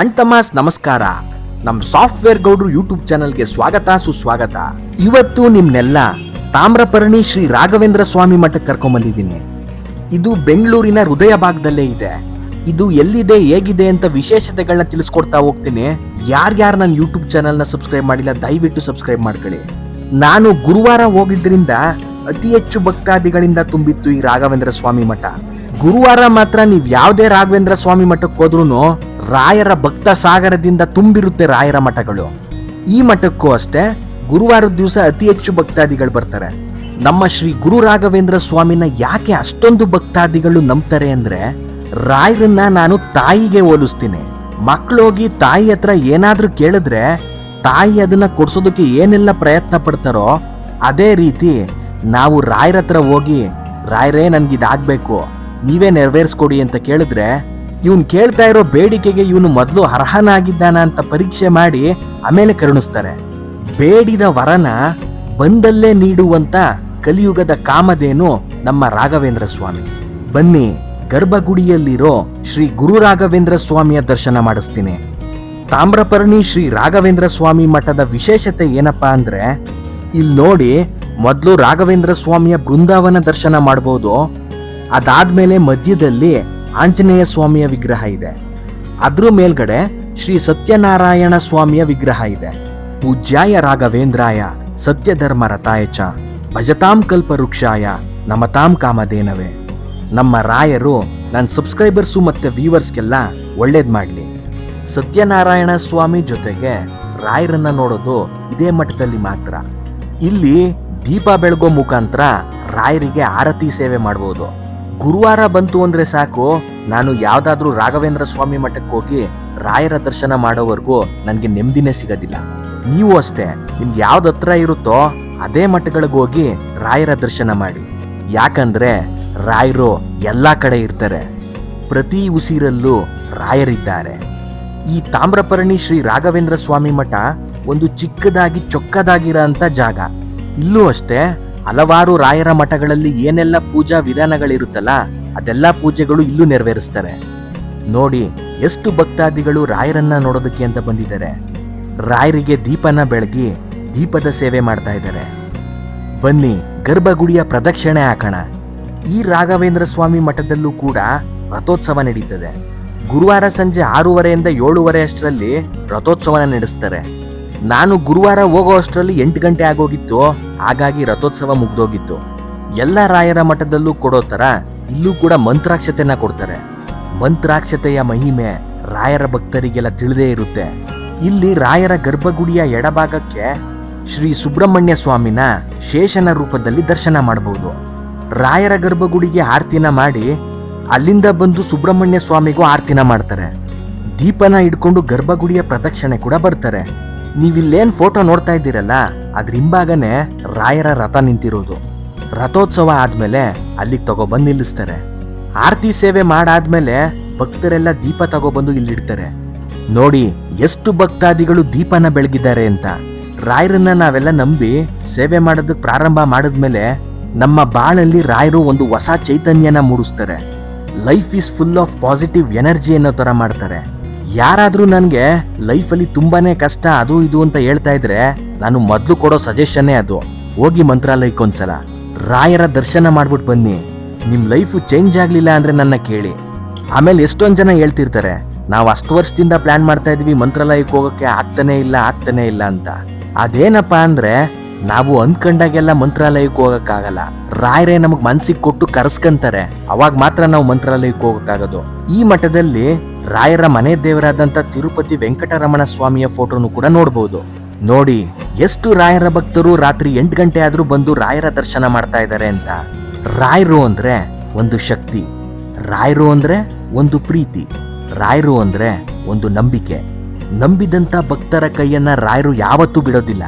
ಅಣ್ತಮಾಸ್ ನಮಸ್ಕಾರ. ನಮ್ಮ ಸಾಫ್ಟ್ವೇರ್ ಗೌಡ್ರು ಯೂಟ್ಯೂಬ್ ಚಾನಲ್ಗೆ ಸ್ವಾಗತ, ಸುಸ್ವಾಗತ. ಇವತ್ತು ನಿಮ್ನೆಲ್ಲ ತಾಮ್ರಪರ್ಣಿ ಶ್ರೀ ರಾಘವೇಂದ್ರ ಸ್ವಾಮಿ ಮಠಕ್ಕೆ ಕರ್ಕೊಂಬಂದಿದ್ದೀನಿ ಇದು ಬೆಂಗಳೂರಿನ ಹೃದಯ ಭಾಗದಲ್ಲೇ ಇದೆ. ಇದು ಎಲ್ಲಿದೆ, ಹೇಗಿದೆ ಅಂತ ವಿಶೇಷತೆಗಳನ್ನ ತಿಳಿಸ್ಕೊಡ್ತಾ ಹೋಗ್ತೀನಿ. ಯಾರ್ಯಾರು ನನ್ನ ಯೂಟ್ಯೂಬ್ ಚಾನಲ್ನ ಸಬ್ಸ್ಕ್ರೈಬ್ ಮಾಡಿಲ್ಲ, ದಯವಿಟ್ಟು ಸಬ್ಸ್ಕ್ರೈಬ್ ಮಾಡ್ಕೊಳ್ಳಿ. ನಾನು ಗುರುವಾರ ಹೋಗಿದ್ರಿಂದ ಅತಿ ಹೆಚ್ಚು ಭಕ್ತಾದಿಗಳಿಂದ ತುಂಬಿತ್ತು ಈ ರಾಘವೇಂದ್ರ ಸ್ವಾಮಿ ಮಠ. ಗುರುವಾರ ಮಾತ್ರ ನೀವು ಯಾವುದೇ ರಾಘವೇಂದ್ರ ಸ್ವಾಮಿ ಮಠಕ್ಕೆ ಹೋದ್ರೂ ರಾಯರ ಭಕ್ತ ಸಾಗರದಿಂದ ತುಂಬಿರುತ್ತೆ ರಾಯರ ಮಠಗಳು. ಈ ಮಠಕ್ಕೂ ಅಷ್ಟೇ ಗುರುವಾರದ ದಿವಸ ಅತಿ ಹೆಚ್ಚು ಭಕ್ತಾದಿಗಳು ಬರ್ತಾರೆ. ನಮ್ಮ ಶ್ರೀ ಗುರು ರಾಘವೇಂದ್ರ ಸ್ವಾಮಿನ ಯಾಕೆ ಅಷ್ಟೊಂದು ಭಕ್ತಾದಿಗಳು ನಂಬ್ತಾರೆ ಅಂದ್ರೆ, ರಾಯರನ್ನ ನಾನು ತಾಯಿಗೆ ಹೋಲಿಸ್ತೀನಿ. ಮಕ್ಕಳೋಗಿ ತಾಯಿ ಹತ್ರ ಏನಾದರೂ ಕೇಳಿದ್ರೆ, ತಾಯಿ ಅದನ್ನ ಕೊಡ್ಸೋದಕ್ಕೆ ಏನೆಲ್ಲ ಪ್ರಯತ್ನ ಪಡ್ತಾರೋ, ಅದೇ ರೀತಿ ನಾವು ರಾಯರ ಹತ್ರ ಹೋಗಿ, ರಾಯರೇ, ನನ್ಗಿದಾಗಬೇಕು. ನೀವೇ ನೆರವೇರಿಸ್ಕೊಡಿ ಅಂತ ಕೇಳಿದ್ರೆ ಇವನ್ ಕೇಳ್ತಾ ಇರೋ ಬೇಡಿಕೆಗೆ ಇವನು ಮೊದಲು ಅರ್ಹನಾಗಿದ್ದಾನ ಅಂತ ಪರೀಕ್ಷೆ ಮಾಡಿ ಆಮೇಲೆ ಕರುಣಿಸ್ತಾರೆ. ಬೇಡಿದ ವರನ ಬಂದಲ್ಲೇ ನೀಡುವಂತ ಕಲಿಯುಗದ ಕಾಮಧೇನು ನಮ್ಮ ರಾಘವೇಂದ್ರ ಸ್ವಾಮಿ. ಬನ್ನಿ, ಗರ್ಭಗುಡಿಯಲ್ಲಿರೋ ಶ್ರೀ ಗುರು ರಾಘವೇಂದ್ರ ಸ್ವಾಮಿಯ ದರ್ಶನ ಮಾಡಿಸ್ತೀನಿ. ತಾಮ್ರಪರ್ಣಿ ಶ್ರೀ ರಾಘವೇಂದ್ರ ಸ್ವಾಮಿ ಮಠದ ವಿಶೇಷತೆ ಏನಪ್ಪಾ ಅಂದ್ರೆ, ಇಲ್ಲಿ ನೋಡಿ ಮೊದಲು ರಾಘವೇಂದ್ರ ಸ್ವಾಮಿಯ ಬೃಂದಾವನ ದರ್ಶನ ಮಾಡಬಹುದು ಅದಾದ್ಮೇಲೆ ಮಧ್ಯದಲ್ಲಿ ಆಂಜನೇಯ ಸ್ವಾಮಿಯ ವಿಗ್ರಹ ಇದೆ. ಅದ್ರ ಮೇಲ್ಗಡೆ ಶ್ರೀ ಸತ್ಯನಾರಾಯಣ ಸ್ವಾಮಿಯ ವಿಗ್ರಹ ಇದೆ. ಪೂಜ್ಯಾಯ ರಾಘವೇಂದ್ರಾಯ ಸತ್ಯಧರ್ಮ ಚ ಭಜತಾಂ ಕಲ್ಪ ವೃಕ್ಷಾಯ ನಮತಾಂ ಕಾಮಧೇನವೇ. ನಮ್ಮ ರಾಯರು ನನ್ನ ಸಬ್ಸ್ಕ್ರೈಬರ್ಸು ಮತ್ತೆ ವ್ಯೂವರ್ಸ್ಗೆಲ್ಲ ಒಳ್ಳೇದು ಮಾಡಲಿ. ಸತ್ಯನಾರಾಯಣ ಸ್ವಾಮಿ ಜೊತೆಗೆ ರಾಯರನ್ನ ನೋಡೋದು ಇದೇ ಮಠದಲ್ಲಿ ಮಾತ್ರ. ಇಲ್ಲಿ ದೀಪ ಬೆಳಗೋ ಮುಖಾಂತರ ರಾಯರಿಗೆ ಆರತಿ ಸೇವೆ ಮಾಡಬಹುದು ಗುರುವಾರ ಬಂತು ಅಂದ್ರೆ ಸಾಕು. ನಾನು ಯಾವ್ದಾದ್ರೂ ರಾಘವೇಂದ್ರ ಸ್ವಾಮಿ ಮಠಕ್ಕೆ ಹೋಗಿ ರಾಯರ ದರ್ಶನ ಮಾಡೋವರೆಗೂ ನನಗೆ ನೆಮ್ಮದಿನೇ ಸಿಗೋದಿಲ್ಲ. ನೀವು ಅಷ್ಟೇ, ನಿಮ್ಗೆ ಯಾವ್ದು ಹತ್ರ ಇರುತ್ತೋ ಅದೇ ಮಠಗಳಿಗೆ ಹೋಗಿ ರಾಯರ ದರ್ಶನ ಮಾಡಿ. ಯಾಕಂದ್ರೆ ರಾಯರು ಎಲ್ಲ ಕಡೆ ಇರ್ತಾರೆ. ಪ್ರತಿ ಉಸಿರಲ್ಲೂ ರಾಯರಿದ್ದಾರೆ. ಈ ತಾಮ್ರಪರ್ಣಿ ಶ್ರೀ ರಾಘವೇಂದ್ರ ಸ್ವಾಮಿ ಮಠ ಒಂದು ಚಿಕ್ಕದಾಗಿ ಚೊಕ್ಕದಾಗಿರೋ ಅಂತ ಜಾಗ. ಇಲ್ಲೂ ಅಷ್ಟೇ ಹಲವಾರು ರಾಯರ ಮಠಗಳಲ್ಲಿ ಏನೆಲ್ಲ ಪೂಜಾ ವಿಧಾನಗಳಿರುತ್ತಲ್ಲ, ಅದೆಲ್ಲ ಪೂಜೆಗಳು ಇಲ್ಲೂ ನೆರವೇರಿಸ್ತಾರೆ ನೋಡಿ, ಎಷ್ಟು ಭಕ್ತಾದಿಗಳು ರಾಯರನ್ನ ನೋಡೋದಕ್ಕೆ ಅಂತ ಬಂದಿದ್ದಾರೆ. ರಾಯರಿಗೆ ದೀಪನ ಬೆಳಗಿ ದೀಪದ ಸೇವೆ ಮಾಡ್ತಾ ಇದ್ದಾರೆ. ಬನ್ನಿ, ಗರ್ಭಗುಡಿಯ ಪ್ರದಕ್ಷಿಣೆ ಹಾಕೋಣ. ಈ ರಾಘವೇಂದ್ರ ಸ್ವಾಮಿ ಮಠದಲ್ಲೂ ಕೂಡ ರಥೋತ್ಸವ ನಡೀತದೆ. ಗುರುವಾರ ಸಂಜೆ ಆರೂವರೆಯಿಂದ ಏಳುವರೆ ಅಷ್ಟರಲ್ಲಿ ರಥೋತ್ಸವನ ನಡೆಸ್ತಾರೆ. ನಾನು ಗುರುವಾರ ಹೋಗೋ ಅಷ್ಟರಲ್ಲಿ ಎಂಟು ಗಂಟೆ ಆಗೋಗಿತ್ತು. ಹಾಗಾಗಿ ರಥೋತ್ಸವ ಮುಗ್ದೋಗಿತ್ತು. ಎಲ್ಲ ರಾಯರ ಮಠದಲ್ಲೂ ಕೊಡೋ ಥರ ಇಲ್ಲೂ ಕೂಡ ಮಂತ್ರಾಕ್ಷತೆನ ಕೊಡ್ತಾರೆ. ಮಂತ್ರಾಕ್ಷತೆಯ ಮಹಿಮೆ ರಾಯರ ಭಕ್ತರಿಗೆಲ್ಲ ತಿಳಿದೇ ಇರುತ್ತೆ. ಇಲ್ಲಿ ರಾಯರ ಗರ್ಭಗುಡಿಯ ಎಡಭಾಗಕ್ಕೆ ಶ್ರೀ ಸುಬ್ರಹ್ಮಣ್ಯ ಸ್ವಾಮಿನ ಶೇಷನ ರೂಪದಲ್ಲಿ ದರ್ಶನ ಮಾಡಬಹುದು ರಾಯರ ಗರ್ಭಗುಡಿಗೆ ಆರ್ತಿನ ಮಾಡಿ ಅಲ್ಲಿಂದ ಬಂದು ಸುಬ್ರಹ್ಮಣ್ಯ ಸ್ವಾಮಿಗೂ ಆರ್ತಿನ ಮಾಡ್ತಾರೆ. ದೀಪನ ಇಟ್ಕೊಂಡು ಗರ್ಭಗುಡಿಯ ಪ್ರದಕ್ಷಿಣೆ ಕೂಡ ಬರ್ತಾರೆ. ನೀವಿಲ್ಲೇನ್ ಫೋಟೋ ನೋಡ್ತಾ ಇದ್ದೀರಲ್ಲ? ಅದ್ರ ಹಿಂಭಾಗನೆ ರಾಯರ ರಥ ನಿಂತಿರೋದು. ರಥೋತ್ಸವ ಆದ್ಮೇಲೆ ಅಲ್ಲಿಗೆ ತಗೊಬಂದು ನಿಲ್ಲಿಸ್ತಾರೆ. ಆರತಿ ಸೇವೆ ಮಾಡಾದ್ಮೇಲೆ ಭಕ್ತರೆಲ್ಲ ದೀಪ ತಗೊಬಂದು ಇಲ್ಲಿಡ್ತಾರೆ. ನೋಡಿ, ಎಷ್ಟು ಭಕ್ತಾದಿಗಳು ದೀಪನ ಬೆಳಗಿದ್ದಾರೆ ಅಂತ. ರಾಯರನ್ನ ನಾವೆಲ್ಲ ನಂಬಿ ಸೇವೆ ಮಾಡೋದಕ್ಕೆ ಪ್ರಾರಂಭ ಮಾಡಿದ್ಮೇಲೆ ನಮ್ಮ ಬಾಳಲ್ಲಿ ರಾಯರು ಒಂದು ಹೊಸ ಚೈತನ್ಯನ ಮೂಡಿಸ್ತಾರೆ. Life is full of positive energy ಅನ್ನೋ ತರ ಮಾಡ್ತಾರೆ. ಯಾರಾದ್ರೂ ನನಗೆ ಲೈಫಲ್ಲಿ ತುಂಬಾನೇ ಕಷ್ಟ, ಅದು ಇದು ಅಂತ ಹೇಳ್ತಾ ಇದ್ರೆ ನಾನು ಮೊದಲು ಕೊಡೋ ಸಜೆಷನ್ನೇ ಅದು. ಹೋಗಿ ಮಂತ್ರಾಲಯಕ್ಕೆ ಒಂದ್ಸಲ. ರಾಯರ ದರ್ಶನ ಮಾಡ್ಬಿಟ್ಟು ಬನ್ನಿ. ನಿಮ್ಮ ಲೈಫ್ ಚೇಂಜ್ ಆಗಲಿಲ್ಲ ಅಂದ್ರೆ ನನ್ನ ಕೇಳಿ. ಆಮೇಲೆ ಎಷ್ಟೊಂದು ಜನ ಹೇಳ್ತಿರ್ತಾರೆ, ನಾವು ಅಷ್ಟು ವರ್ಷದಿಂದ ಪ್ಲಾನ್ ಮಾಡ್ತಾ ಇದ್ವಿ, ಮಂತ್ರಾಲಯಕ್ಕೆ ಹೋಗಕ್ಕೆ ಆಗ್ತಾನೇ ಇಲ್ಲ ಆಗ್ತಾನೇ ಇಲ್ಲ ಅಂತ. ಅದೇನಪ್ಪಾ ಅಂದ್ರೆ, ನಾವು ಅಂದ್ಕೊಂಡಾಗೆಲ್ಲ ಮಂತ್ರಾಲಯಕ್ಕೆ ಹೋಗೋಕ್ಕಾಗಲ್ಲ. ರಾಯರೇ ನಮಗೆ ಮನ್ಸಿಗೆ ಕೊಟ್ಟು ಕರ್ಸ್ಕಂತಾರೆ. ಅವಾಗ ಮಾತ್ರ ನಾವು ಮಂತ್ರಾಲಯಕ್ಕೆ ಹೋಗೋಕ್ಕಾಗೋದು. ಈ ಮಠದಲ್ಲಿ ರಾಯರ ಮನೆ ದೇವರಾದಂಥ ತಿರುಪತಿ ವೆಂಕಟರಮಣ ಸ್ವಾಮಿಯ ಫೋಟೋನು ಕೂಡ ನೋಡಬಹುದು ನೋಡಿ, ಎಷ್ಟು ರಾಯರ ಭಕ್ತರು ರಾತ್ರಿ ಎಂಟು ಗಂಟೆ ಆದರೂ ಬಂದು ರಾಯರ ದರ್ಶನ ಮಾಡ್ತಾ ಇದ್ದಾರೆ ಅಂತ. ರಾಯರು ಅಂದ್ರೆ ಒಂದು ಶಕ್ತಿ. ರಾಯರು ಅಂದ್ರೆ ಒಂದು ಪ್ರೀತಿ. ರಾಯರು ಅಂದ್ರೆ ಒಂದು ನಂಬಿಕೆ. ನಂಬಿದಂತ ಭಕ್ತರ ಕೈಯನ್ನ ರಾಯರು ಯಾವತ್ತೂ ಬಿಡೋದಿಲ್ಲ.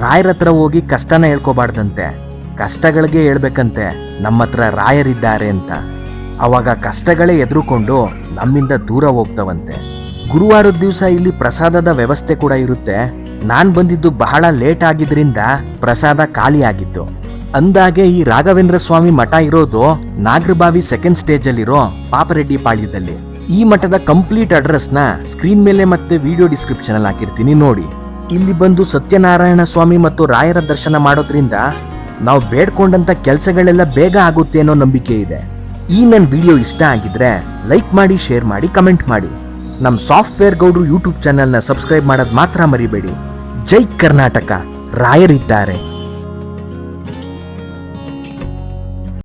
ರಾಯರ ಹತ್ರ ಹೋಗಿ ಕಷ್ಟನ ಹೇಳ್ಕೋಬಾರ್ದಂತೆ. ಕಷ್ಟಗಳಿಗೆ ಹೇಳ್ಬೇಕಂತೆ. ನಮ್ಮ ಹತ್ರ ರಾಯರಿದ್ದಾರೆ ಅಂತ. ಅವಾಗ ಕಷ್ಟಗಳೇ ಎದುರುಕೊಂಡು ನಮ್ಮಿಂದ ದೂರ ಹೋಗ್ತವಂತೆ. ಗುರುವಾರದ ದಿವಸ ಇಲ್ಲಿ ಪ್ರಸಾದದ ವ್ಯವಸ್ಥೆ ಕೂಡ ಇರುತ್ತೆ. ನಾನ್ ಬಂದಿದ್ದು ಬಹಳ ಲೇಟ್ ಆಗಿದ್ರಿಂದ ಪ್ರಸಾದ ಖಾಲಿ ಆಗಿತ್ತು. ಅಂದಾಗೆ ಈ ರಾಘವೇಂದ್ರ ಸ್ವಾಮಿ ಮಠ ಇರೋದು ನಾಗರಬಾವಿ ಸೆಕೆಂಡ್ ಸ್ಟೇಜ್ ಅಲ್ಲಿರೋ ಪಾಪರೆಡ್ಡಿ ಪಾಳ್ಯದಲ್ಲಿ. ಈ ಮಠದ ಕಂಪ್ಲೀಟ್ ಅಡ್ರೆಸ್ನ ಸ್ಕ್ರೀನ್ ಮೇಲೆ ಮತ್ತೆ ವಿಡಿಯೋ ಡಿಸ್ಕ್ರಿಪ್ಷನ್ ಅಲ್ಲಿ ಹಾಕಿರ್ತೀನಿ ನೋಡಿ. ಇಲ್ಲಿ ಬಂದು ಸತ್ಯನಾರಾಯಣ ಸ್ವಾಮಿ ಮತ್ತು ರಾಯರ ದರ್ಶನ ಮಾಡೋದ್ರಿಂದ ನಾವು ಬೇಡ್ಕೊಂಡಂತ ಕೆಲಸಗಳೆಲ್ಲ ಬೇಗ ಆಗುತ್ತೆ ಅನ್ನೋ ನಂಬಿಕೆ ಇದೆ. ಈ ನನ್ನ ವಿಡಿಯೋ ಇಷ್ಟ ಆಗಿದ್ರೆ ಲೈಕ್ ಮಾಡಿ, ಶೇರ್ ಮಾಡಿ, ಕಮೆಂಟ್ ಮಾಡಿ. ನಮ್ಮ ಸಾಫ್ಟ್ವೇರ್ ಗೌಡ್ರು ಯೂಟ್ಯೂಬ್ ಚಾನೆಲ್ನ ಸಬ್ಸ್ಕ್ರೈಬ್ ಮಾಡೋದು ಮಾತ್ರ ಮರಿಬೇಡಿ. ಜೈ ಕರ್ನಾಟಕ. ರಾಯರಿದ್ದಾರೆ.